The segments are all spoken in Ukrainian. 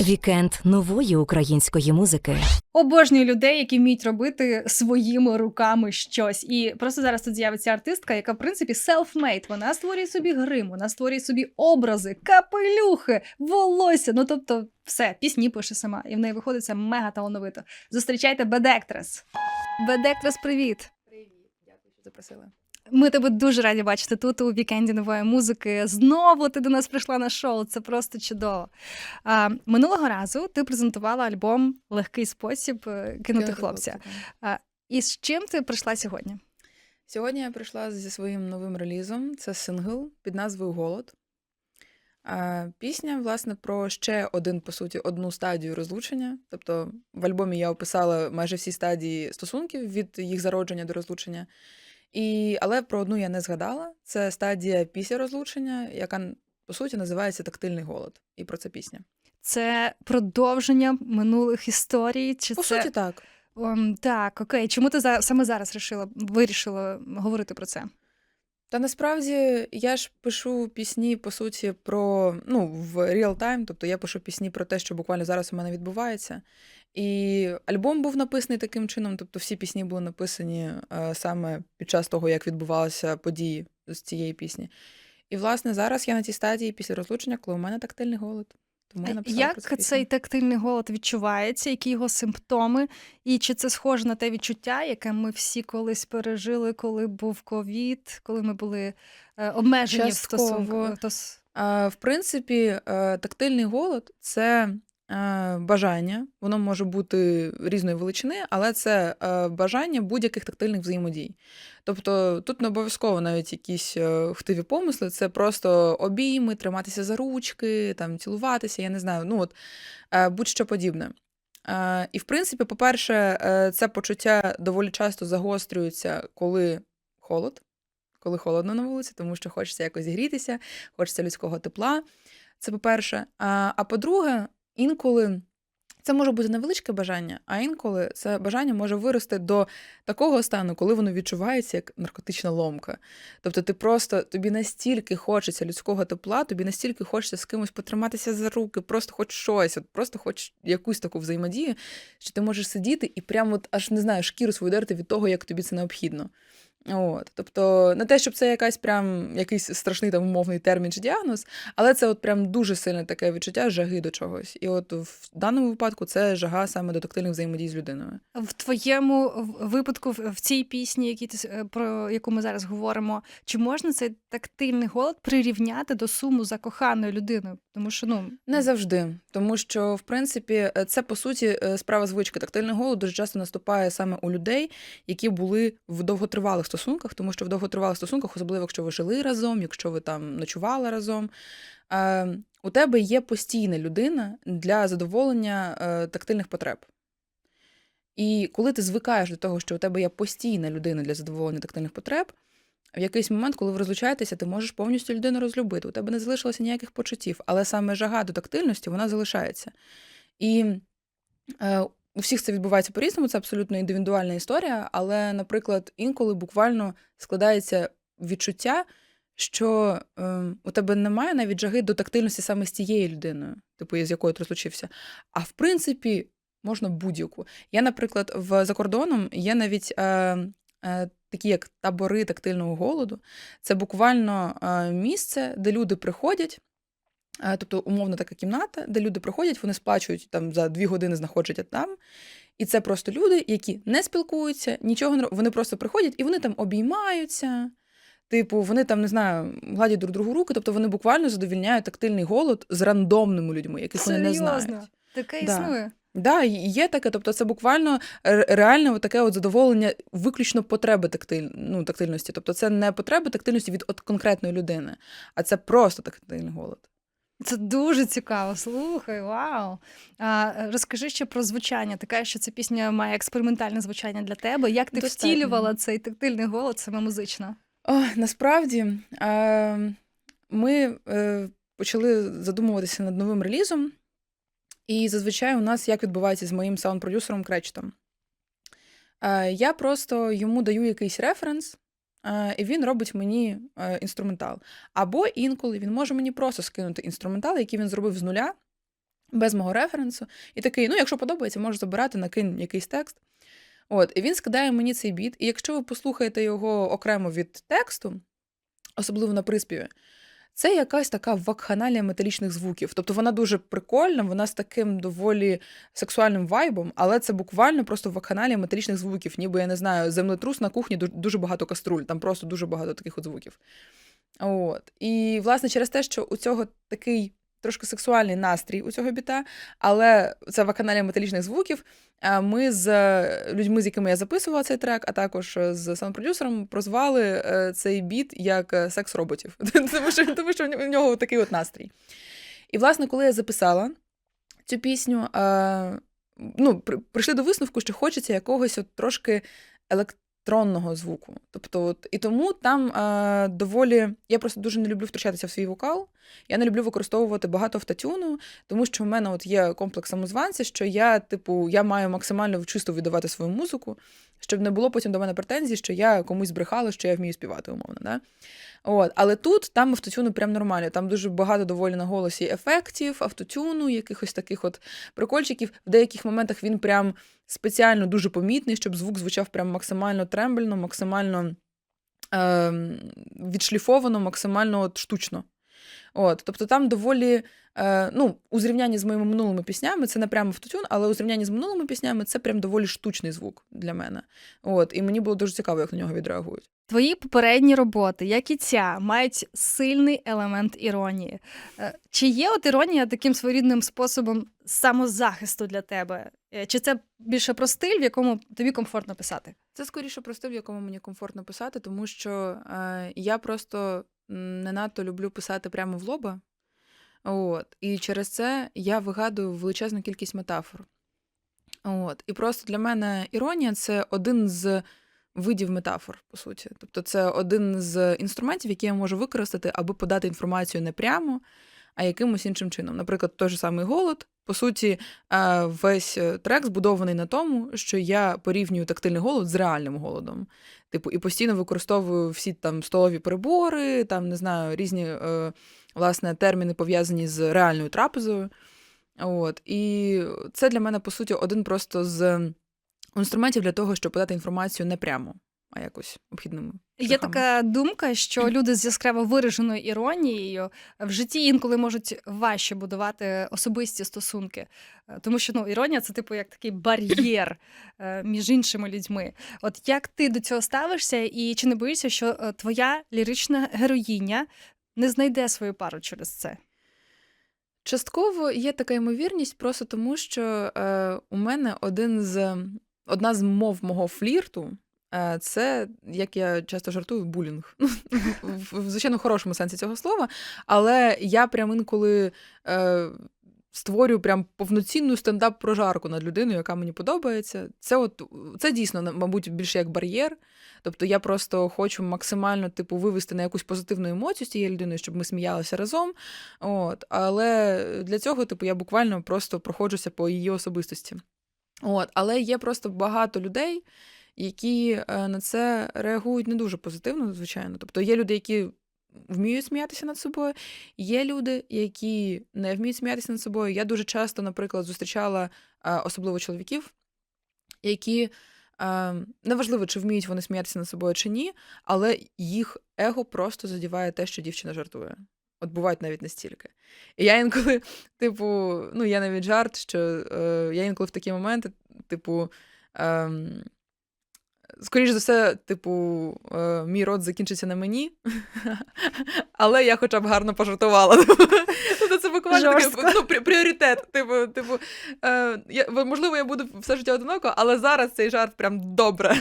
Вікенд нової української музики. Обожнюю людей, які вміють робити своїми руками щось. І просто зараз тут з'явиться артистка, яка в принципі self-made. Вона створює собі грим, вона створює собі образи, капелюхи, волосся. Ну тобто, все, пісні пише сама, і в неї виходить це мега талановито. Зустрічайте Бедектрес. Бедектрес, привіт! Привіт, дякую, що запросили. Ми тебе дуже раді бачити тут у вікенді нової музики. Знову ти до нас прийшла на шоу. Це просто чудово. А, минулого разу ти презентувала альбом Легкий спосіб е, кинути хлопця. І з чим ти прийшла сьогодні? Сьогодні я прийшла зі своїм новим релізом. Це сингл під назвою Голод. А, Пісня, власне, про ще один, по суті, одну стадію розлучення. Тобто в альбомі я описала майже всі стадії стосунків від їх зародження до розлучення. І, але про одну я не згадала. Це стадія після розлучення, яка по суті називається тактильний голод. І про це пісня. Це продовження минулих історій? Чи По це... суті, так. Ом, так, окей. Чому ти за... саме зараз рішила, вирішила говорити про це? Та насправді я ж пишу пісні, по суті, про ну, в real time, тобто я пишу пісні про те, що буквально зараз у мене відбувається. І альбом був написаний таким чином, тобто всі пісні були написані е, саме під час того, як відбувалися події з цієї пісні. І, власне, зараз я на тій стадії після розлучення, коли у мене тактильний голод. Тому я написала Як пісню. цей тактильний голод відчувається, які його симптоми, і чи це схоже на те відчуття, яке ми всі колись пережили, коли був ковід, коли ми були е, обмежені Частково. В принципі, е, тактильний голод це е, бажання. Воно може бути різної величини, але це е, бажання будь-яких тактильних взаємодій. Тобто тут не обов'язково навіть якісь е, хтиві помисли, це просто обійми, триматися за ручки, там, цілуватися, я не знаю, ну от е, будь-що подібне. Е, І, в принципі, по-перше, е, це почуття доволі часто загострюється, коли холод, коли холодно на вулиці, тому що хочеться якось зігрітися, хочеться людського тепла. Це по-перше. А, а по-друге, інколи це може бути невеличке бажання, а інколи це бажання може вирости до такого стану, коли воно відчувається як наркотична ломка. Тобто ти просто тобі настільки хочеться людського тепла, тобі настільки хочеться з кимось потриматися за руки, просто хоч щось, от просто хоч якусь таку взаємодію, що ти можеш сидіти і прямо от аж не знаю, шкіру свою дерти від того, як тобі це необхідно. От, тобто, не те, щоб це якась прям якийсь страшний там умовний термін чи діагноз, але це от прям дуже сильне таке відчуття жаги до чогось. І от в даному випадку це жага саме до тактильних взаємодій з людиною. В твоєму випадку, в цій пісні, які ти, е, про яку ми зараз говоримо, чи можна цей тактильний голод прирівняти до суму за коханою людиною? Тому що ну Не завжди, тому що в принципі е, це по суті е, справа звички. Тактильний голод дуже часто наступає саме у людей, які були в довготривалих стосунках, тому що в довготривалих стосунках, особливо якщо ви жили разом, якщо ви там ночували разом. е, У тебе є постійна людина для задоволення е, тактильних потреб. І коли ти звикаєш до того, що у тебе є постійна людина для задоволення тактильних потреб, в якийсь момент, коли ви розлучаєтеся, ти можеш повністю людину розлюбити. У тебе не залишилося ніяких почуттів, але саме жага до тактильності вона залишається. І е, у всіх це відбувається по-різному, це абсолютно індивідуальна історія. Але, наприклад, інколи буквально складається відчуття, що е, у тебе немає навіть жаги до тактильності саме з тією людиною, типу, з якою ти розлучився. А в принципі, можна будь-яку. Я, наприклад, в за кордоном є навіть е, е, такі як табори тактильного голоду. Це буквально е, місце, де люди приходять. Е, Тобто, умовно, така кімната, де люди приходять, вони сплачують там за дві години знаходження там. І це просто люди, які не спілкуються, нічого не вони просто приходять і вони там обіймаються. Типу, вони там не знаю, гладять друг другу руки, тобто вони буквально задовільняють тактильний голод з рандомними людьми, яких вони не знають. серйозно, таке Да. існує. Да, є таке, тобто це буквально ре- реальне таке от задоволення виключно потреби тактиль, ну, тактильності. Тобто це не потреби тактильності від от конкретної людини, а це просто тактильний голод. Це дуже цікаво. Слухай, вау. А, е, розкажи ще про звучання. Ти що ця пісня має експериментальне звучання для тебе. Як ти Достатньо. втілювала цей тактильний голод саме музично? О, насправді е, ми е, почали задумуватися над новим релізом, і зазвичай у нас як відбувається з моїм саунд-продюсером Кречетом. Е, я просто йому даю якийсь референс, і він робить мені е, інструментал. Або інколи він може мені просто скинути інструментал, який він зробив з нуля, без мого референсу, і такий: ну, якщо подобається, можеш забирати, накинь якийсь текст. От, і він скидає мені цей біт. І якщо ви послухаєте його окремо від тексту, особливо на приспіві, це якась така вакханалія металічних звуків. Тобто вона дуже прикольна, вона з таким доволі сексуальним вайбом, але це буквально просто вакханалія металічних звуків, ніби я не знаю, землетрус на кухні дуже багато каструль, там просто дуже багато таких от звуків. От. І, власне, через те, що у цього такий трошки сексуальний настрій у цього біта, але це вакханалія металічних звуків. А Ми з е, людьми, з якими я записувала цей трек, а також е, з саунд-продюсером, прозвали е, цей біт як е, секс роботів. Тому що, тому що в нього такий от настрій. І, власне, коли я записала цю пісню, е, ну, прийшли до висновку, що хочеться якогось от трошки електронного звуку. Тобто, от, і тому там е, доволі. Я просто дуже не люблю втручатися в свій вокал. Я не люблю використовувати багато автотюну, тому що в мене от є комплекс самозванця, що я, типу, я маю максимально чисто віддавати свою музику, щоб не було потім до мене претензій, що я комусь збрехала, що я вмію співати, умовно. Да? От. Але тут там автотюну прям нормально. Там дуже багато доволі на голосі ефектів, автотюну, якихось таких от прикольчиків. В деяких моментах він прям спеціально дуже помітний, щоб звук звучав прям максимально трембельно, максимально ем, відшліфовано, максимально от штучно. От, тобто там доволі, е, ну, у зрівнянні з моїми минулими піснями, це не прямо автотюн, але у зрівнянні з минулими піснями це прям доволі штучний звук для мене. От, і мені було дуже цікаво, як на нього відреагують. Твої попередні роботи, як і ця, мають сильний елемент іронії. Е, Чи є от іронія таким своєрідним способом самозахисту для тебе? Е, Чи це більше про стиль, в якому тобі комфортно писати? Це скоріше про стиль, в якому мені комфортно писати, тому що е, я просто не надто люблю писати прямо в лоба. От. І через це я вигадую величезну кількість метафор. От. І просто для мене іронія це один з видів метафор, по суті. Тобто, це один з інструментів, які я можу використати, аби подати інформацію не прямо, а якимось іншим чином. Наприклад, той же самий голод. По суті, е, весь е, трек збудований на тому, що я порівнюю тактильний голод з реальним голодом. Типу, і постійно використовую всі там столові прибори, там не знаю, різні е, власне терміни пов'язані з реальною трапезою. От. І це для мене, по суті, один просто з інструментів для того, щоб подати інформацію не прямо, а якось обхідними. Є така думка, що люди з яскраво вираженою іронією в житті інколи можуть важче будувати особисті стосунки, Е, тому що ну іронія це типу як такий бар'єр е, між іншими людьми. От як ти до цього ставишся, і чи не боїшся, що е, твоя лірична героїня не знайде свою пару через це? Частково є така ймовірність, просто тому що е, у мене один з одна з мов мого флірту. Е, Це, як я часто жартую, булінг. В, звичайно хорошому сенсі цього слова. Але я прям інколи е, створюю прям повноцінну стендап-прожарку над людиною, яка мені подобається. Це, от, це дійсно, мабуть, більше як бар'єр. Тобто я просто хочу максимально типу, вивести на якусь позитивну емоцію з тією людиною, щоб ми сміялися разом. От. Але для цього, типу, я буквально просто проходжуся по її особистості. От. Але є просто багато людей, які е, на це реагують не дуже позитивно, звичайно. Тобто є люди, які вміють сміятися над собою, є люди, які не вміють сміятися над собою. Я дуже часто, наприклад, зустрічала е, особливо чоловіків, які. е, Неважливо, чи вміють вони сміятися над собою чи ні, але їх его просто задіває те, що дівчина жартує. От бувають навіть настільки. І я інколи, типу, ну я навіть жарт, що е, я інколи в такі моменти, типу, ем, скоріш за все, типу, е, мій рот закінчиться на мені, але я хоча б гарно пожартувала. Тобто це буквально такий, ну, прі- пріоритет. Типу, типу е, я, можливо, я буду все життя одиноко, але зараз цей жарт прям добре.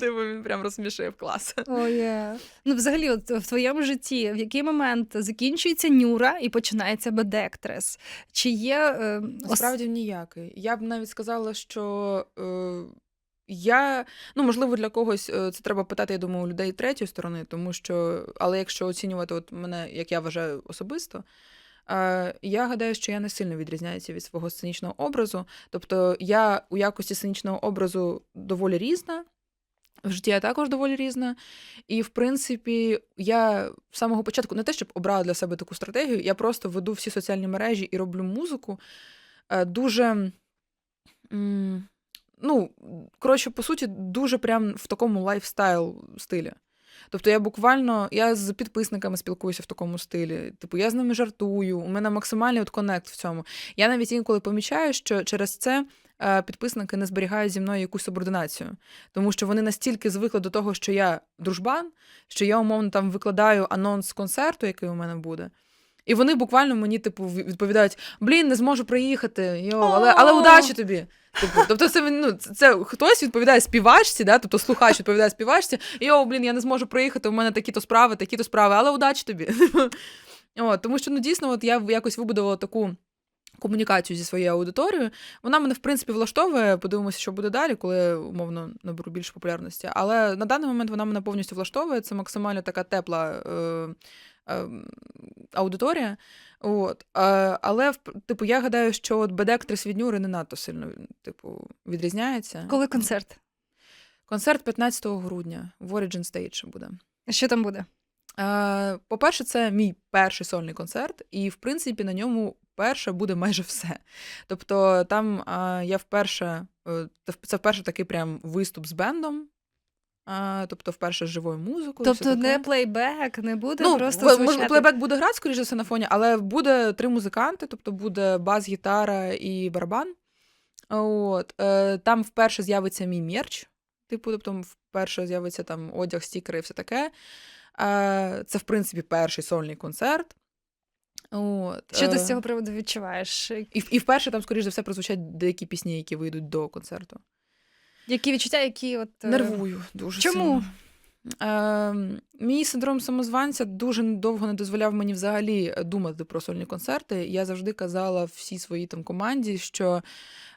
Типу, він прям розсмішив клас. Oh, yeah. Ну, взагалі, от в твоєму житті в який момент закінчується нюра і починається бедектрес? Чи є е, ос- Насправді ніякий. Я б навіть сказала, що е, я, ну, можливо, для когось е, це треба питати, я думаю, у людей третьої сторони, тому що, але якщо оцінювати от мене, як я вважаю особисто, е, я гадаю, що я не сильно відрізняюся від свого сценічного образу. Тобто я у якості сценічного образу доволі різна. В житті я також доволі різна. І, в принципі, я з самого початку не те, щоб обрала для себе таку стратегію, я просто веду всі соціальні мережі і роблю музику е, дуже. Ну, коротше, по суті, дуже прям в такому лайфстайл стилі. Тобто я буквально я з підписниками спілкуюся в такому стилі. Типу, я з ними жартую, у мене максимальний от коннект в цьому. Я навіть інколи помічаю, що через це е, підписники не зберігають зі мною якусь субординацію. Тому що вони настільки звикли до того, що я дружбан, що я умовно там викладаю анонс концерту, який у мене буде. І вони буквально мені, типу, відповідають: блін, не зможу приїхати, йо, але, але удачі тобі. Типу, тобто, це ну, це, хтось відповідає співачці, да? тобто слухач відповідає співачці, йо, блін, я не зможу приїхати, у мене такі-то справи, такі-то справи, але удачі тобі. От, тому що ну, дійсно, от я якось вибудувала таку комунікацію зі своєю аудиторією. Вона мене, в принципі, влаштовує. Подивимося, що буде далі, коли умовно наберу більше популярності. Але на даний момент вона мене повністю влаштовує. Це максимально така тепла е, аудиторія. От. Е, але, типу, я гадаю, що от бедектри від Нюри не надто сильно типу, відрізняється. Коли концерт? Концерт 15 грудня в Origin Stage буде. Що там буде? Е, По-перше, це мій перший сольний концерт, і в принципі на ньому перше буде майже все. Тобто, там е, я вперше, це вперше такий прям виступ з бендом. Е, Тобто, вперше з живою музикою. все Тобто не таке. плейбек, не буде Ну, просто можливо, звучати. плейбек буде грати, скоріше все, на фоні, але буде три музиканти, тобто буде бас, гітара і барабан. От. Е, Там вперше з'явиться мій мерч. Типу, тобто, вперше з'явиться там одяг, стікери і все таке. Е, Це, в принципі, перший сольний концерт. От. Що ти е, з цього приводу відчуваєш? І, і вперше там, скоріш за все, прозвучать деякі пісні, які вийдуть до концерту. Які відчуття, які от е, Нервую дуже Чому? сильно. Е, мій синдром самозванця дуже довго не дозволяв мені взагалі думати про сольні концерти. Я завжди казала всій своїй там команді, що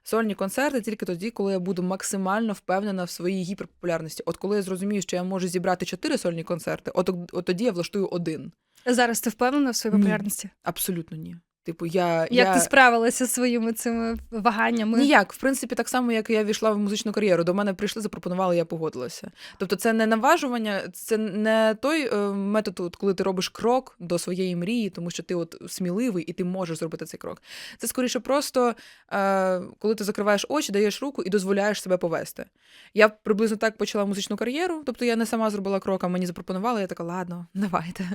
сольні концерти тільки тоді, коли я буду максимально впевнена в своїй гіперпопулярності. От коли я зрозумію, що я можу зібрати чотири сольні концерти, от, от тоді я влаштую один. зараз ти впевнена в своїй Ні. популярності? Абсолютно ні. Типу, я, Як я... ти справилася зі своїми цими ваганнями? Ніяк, в принципі, так само, як я війшла в музичну кар'єру. До мене прийшли, запропонували, я погодилася. Тобто, це не наважування, це не той е, метод, от, коли ти робиш крок до своєї мрії, тому що ти от сміливий і ти можеш зробити цей крок. Це скоріше просто е, коли ти закриваєш очі, даєш руку і дозволяєш себе повести. Я приблизно так почала музичну кар'єру. Тобто я не сама зробила крок, а мені запропонували. Я така, ладно, давайте.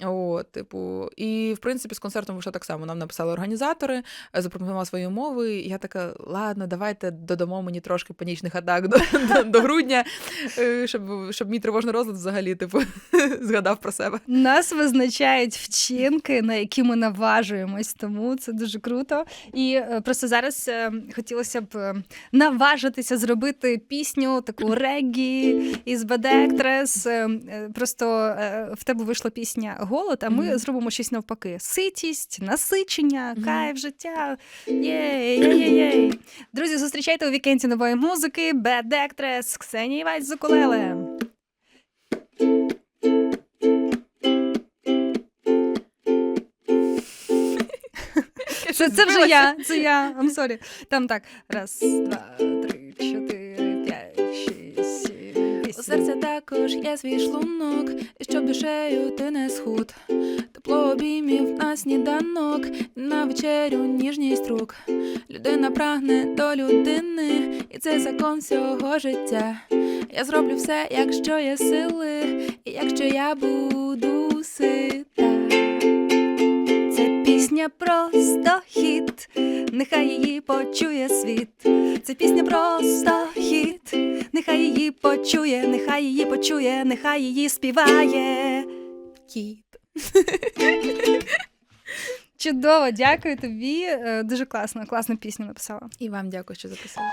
От, типу, і в принципі з концертом вийшло так само. Нам написали організатори, е, запропонували свої умови. І я така, ладно, давайте додамо мені трошки панічних атак до, до, до грудня, е, щоб, щоб мій тривожний розлад взагалі, типу, згадав про себе. Нас визначають вчинки, на які ми наважуємось, тому це дуже круто. І е, просто зараз хотілося б наважитися зробити пісню, таку регі із Бедектрес. Просто в тебе вийшла пісня Голод, а ми Мгм. зробимо щось навпаки: ситість, насичення, Мгм. кайф життя. Єй, єй, єй. Друзі, зустрічайте у вікенді нової музики Бедектрес, Ксенія Івась Зукулеле. Це, це вже я, це я. I'm sorry. Там так. Раз, два, три, чотири, серця також є свій шлунок, і щоб душею ти не схуд. Тепло обіймів на сніданок, на вечерю ніжність рук. Людина прагне до людини, і це закон всього життя. Я зроблю все, якщо є сили, і якщо я буду сита. Це пісня просто хіт, нехай її почує світ. Це пісня просто хіт, нехай її почує, нехай її почує, нехай її співає. Кіт. Чудово, дякую тобі. Е, Дуже класно, класну пісню написала. І вам дякую, що записали.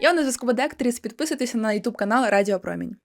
Я на зв'язку Бедектріс. Підписуйтеся на ютуб канал Радіо Промінь.